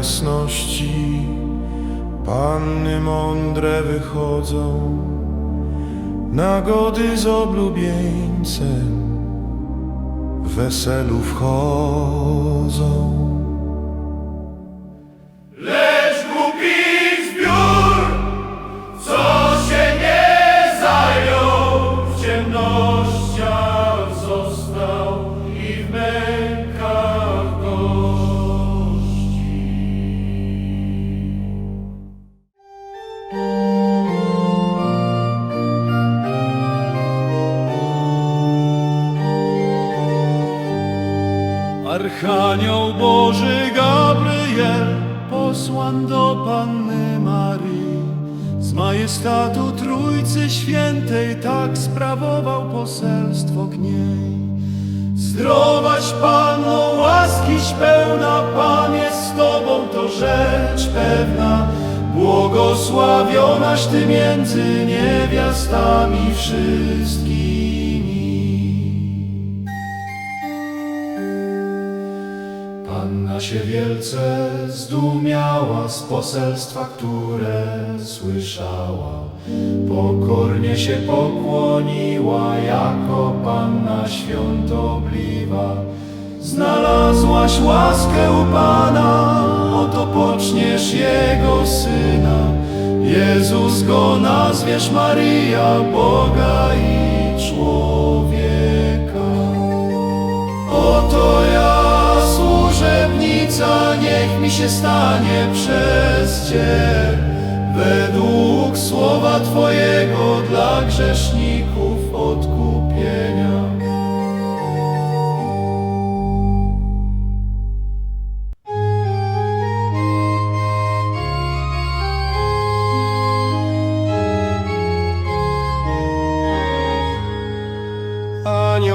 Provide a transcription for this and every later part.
jasności panny mądre wychodzą, nagody z oblubieńcem weselu wchodzą. Archanioł Boży Gabriel posłan do Panny Marii z majestatu Trójcy Świętej tak sprawował poselstwo k niej. Zdrowaś Panno, łaskiś pełna, Pan jest z Tobą, to rzecz pewna. Błogosławionaś Ty między niewiastami wszystkimi. Się wielce zdumiała z poselstwa, które słyszała. Pokornie się pokłoniła jako panna świątobliwa. Znalazłaś łaskę u Pana, oto poczniesz Jego Syna. Jezus go nazwiesz Maria, Boga i niech mi się stanie przez Cię, według słowa Twojego dla grzeszników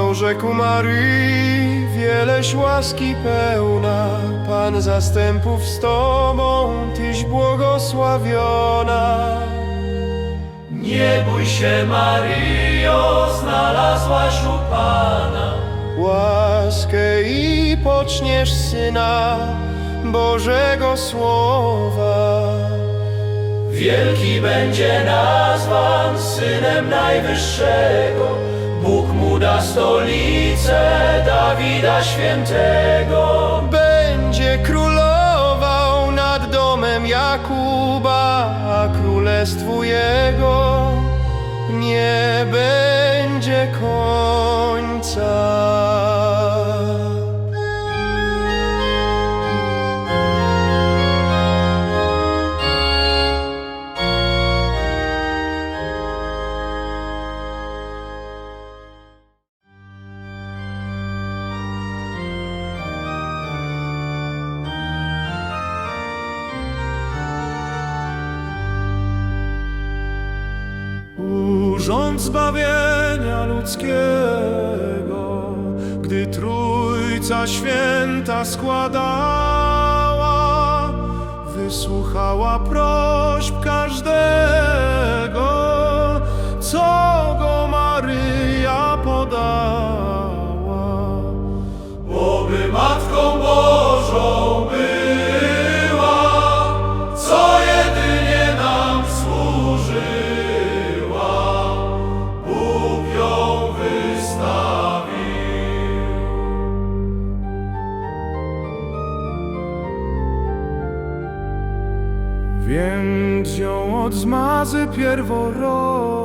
Anioł rzekł Maryi, wieleś łaski pełna, Pan zastępów z Tobą, Tyś błogosławiona. Nie bój się, Maryjo, znalazłaś u Pana. Łaskę i poczniesz Syna Bożego Słowa. Wielki będzie nazwan Synem Najwyższego. Bóg mu da stolicę Dawida Świętego. Będzie królował nad domem Jakuba, a królestwu jego nie będzie końca. Urząd zbawienia ludzkiego, gdy Trójca Święta składała, wysłuchała prośb każdego, Ją od zmazy pierworodnej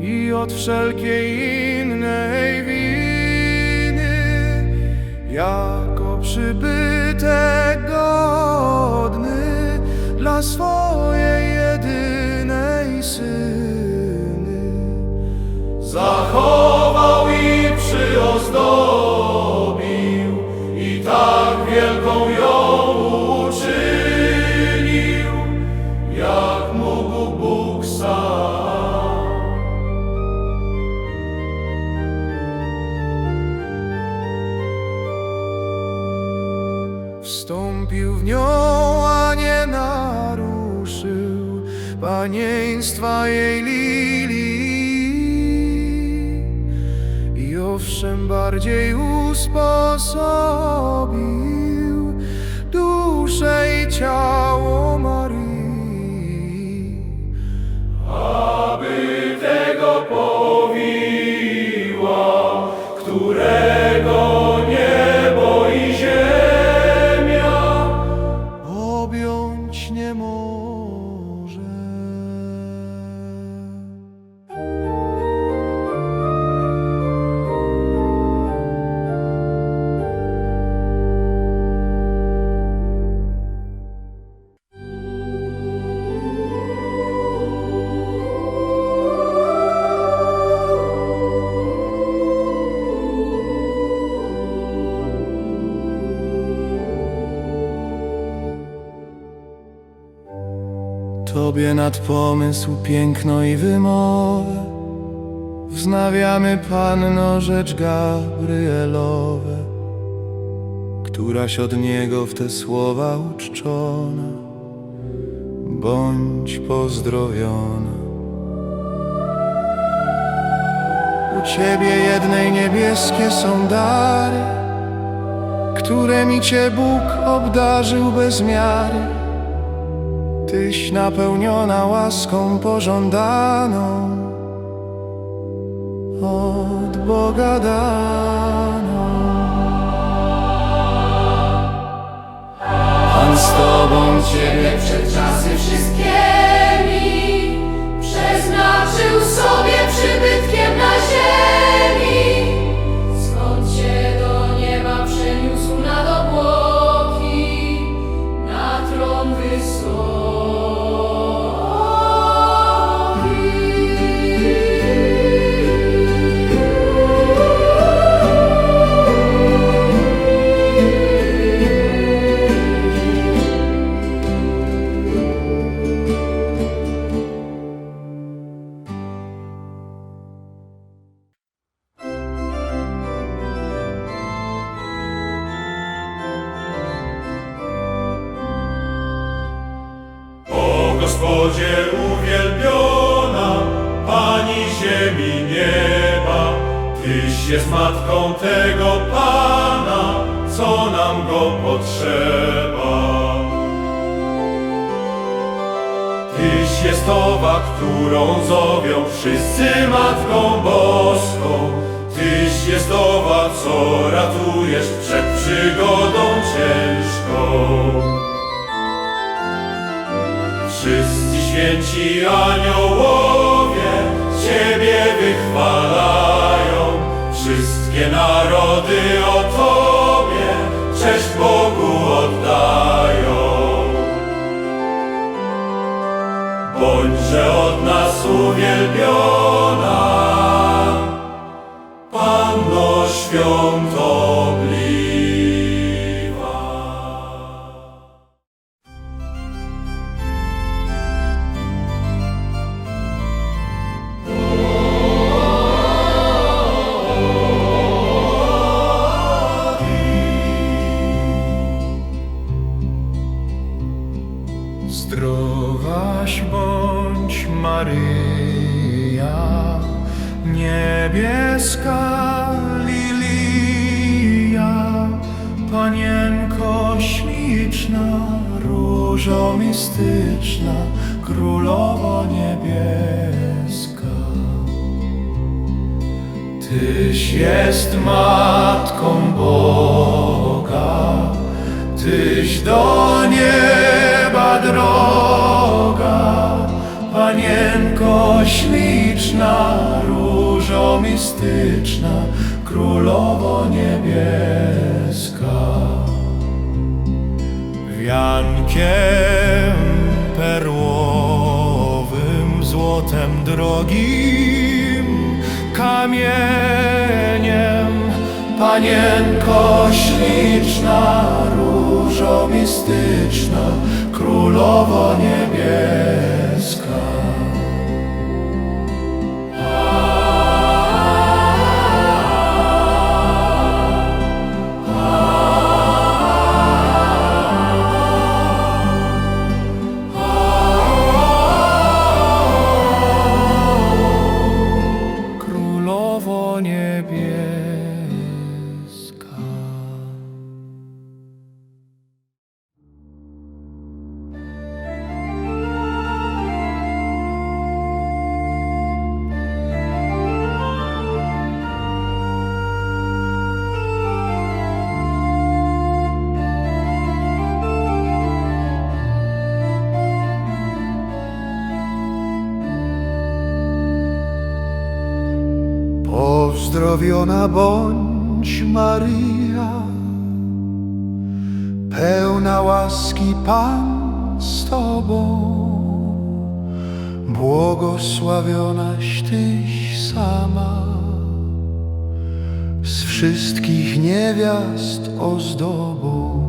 i od wszelkiej innej winy, jako przybytek godny dla swojej jedynej syny. Zachował i przyozdobił Tobie nad pomysł, piękno i wymowę. Wznawiamy Panno rzecz Gabrielowe Któraś od Niego w te słowa uczczona. Bądź pozdrowiona. U Ciebie jednej niebieskie są dary Któremi Cię Bóg obdarzył bez miary Tyś napełniona łaską pożądaną od Boga daną. Tyś jest matką tego Pana, co nam go potrzeba. Tyś jest owa, którą zowią wszyscy Matką Boską. Tyś jest owa, co ratujesz przed przygodą ciężką. Wszyscy święci aniołowie Ciebie wychwalają. Wszystkie narody o Tobie cześć Bogu oddają. Bądźże od nas uwielbiona, Panno świątobliwa. Tyś jest matką Boga, Tyś do nieba droga, Panienko śliczna, różo mistyczna, Królowo niebieska. Wiankiem perłowym, złotem drogim, kamieniem, Panienko śliczna, różo mistyczna, Królowo niebieska. Błogosławiona bądź Maryja, pełna łaski Pan z Tobą. Błogosławionaś Tyś sama z wszystkich niewiast ozdobą.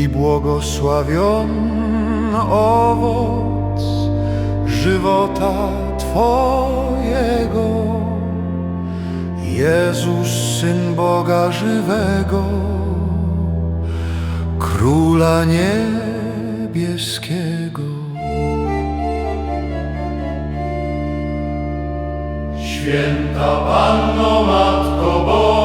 I błogosławiony owoc żywota Twojego, Jezus, Syn Boga żywego, Króla Niebieskiego. Święta Panno Matko Boża,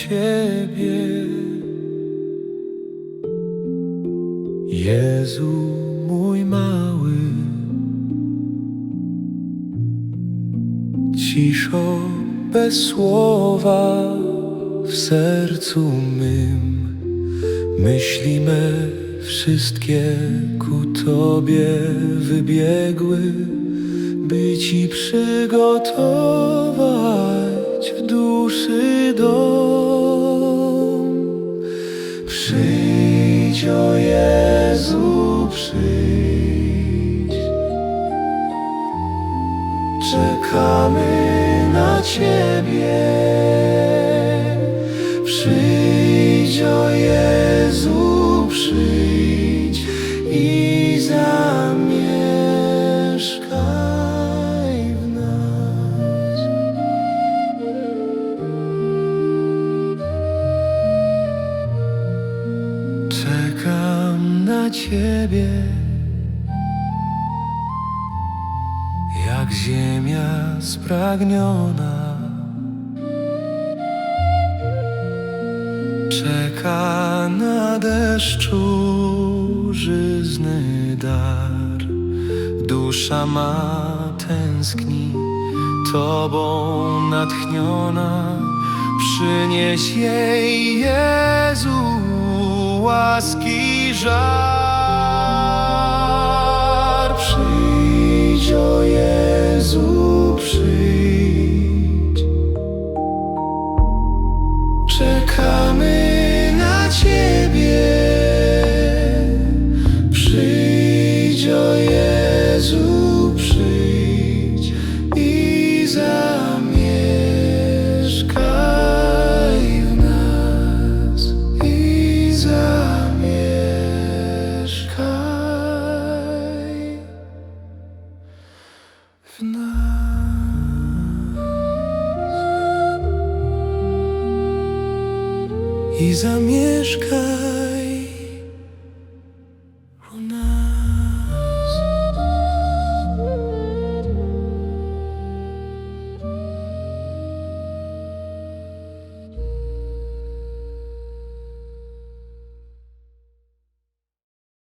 Ciebie, Jezu mój mały. Ciszo bez słowa w sercu mym Myśli me wszystkie ku Tobie wybiegły By Ci przygotować w duszy dom Przyjdź, o Jezu, przyjdź Czekamy na Ciebie. Przyjdź, o Jezu, przyjdź jak ziemia spragniona. Czeka na deszczu żyzny dar. Dusza ma tęskni, Tobą natchniona. Przynieś jej Jezu łaski żar. I zamieszkaj